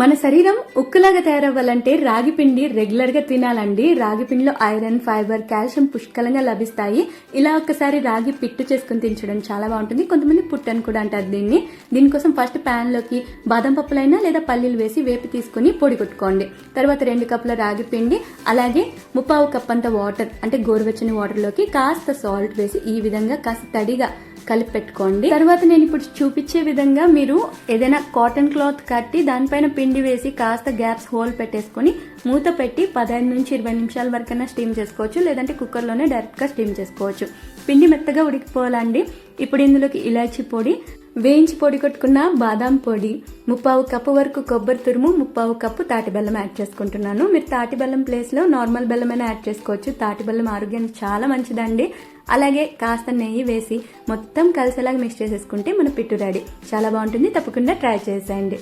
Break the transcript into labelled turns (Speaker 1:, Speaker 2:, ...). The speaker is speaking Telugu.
Speaker 1: మన శరీరం ఉక్కులాగా తయారవ్వాలంటే రాగి పిండి రెగ్యులర్గా తినాలండి. రాగి పిండిలో ఐరన్ ఫైబర్ కాల్షియం పుష్కలంగా లభిస్తాయి. ఇలా ఒక్కసారి రాగి పిట్టు చేసుకుని తినడం చాలా బాగుంటుంది. కొంతమంది పుట్టని కూడా అంటారు దీన్ని. దీనికోసం ఫస్ట్ ప్యాన్లోకి బాదం పప్పులైనా లేదా పల్లీలు వేసి వేపి తీసుకుని పొడి కొట్టుకోండి. తర్వాత రెండు కప్పుల రాగి పిండి అలాగే ముప్పావు కప్ అంత వాటర్ అంటే గోరువెచ్చని వాటర్లోకి కాస్త సాల్ట్ వేసి ఈ విధంగా కాస్త తడిగా కలిపి పెట్టుకోండి. తర్వాత నేను ఇప్పుడు చూపించే విధంగా మీరు ఏదైనా కాటన్ క్లాత్ కట్టి దానిపైన పిండి వేసి కాస్త గ్యాప్స్ హోల్ పెట్టేసుకొని మూత పెట్టి పదహైదు నుంచి ఇరవై నిమిషాల వరకైనా స్టీమ్ చేసుకోవచ్చు. లేదంటే కుక్కర్లోనే డైరెక్ట్గా స్టీమ్ చేసుకోవచ్చు. పిండి మెత్తగా ఉడికిపోవాలండి. ఇప్పుడు ఇందులోకి ఇలాచి పొడి వేయించి పొడి కొట్టుకున్న బాదాం పొడి ముప్పావు కప్పు వరకు కొబ్బరి తురుము ముప్పావు కప్పు తాటి బెల్లం యాడ్ చేసుకుంటున్నాను. మీరు తాటి బెల్లం ప్లేస్లో నార్మల్ బెల్లం అయినా యాడ్ చేసుకోవచ్చు. తాటి బెల్లం ఆరోగ్యానికి చాలా మంచిదండి. అలాగే కాస్త నెయ్యి వేసి మొత్తం కలిసేలాగా మిక్స్ చేసేసుకుంటే మన పిట్టు రెడీ. చాలా బాగుంటుంది. తప్పకుండా ట్రై చేసేయండి.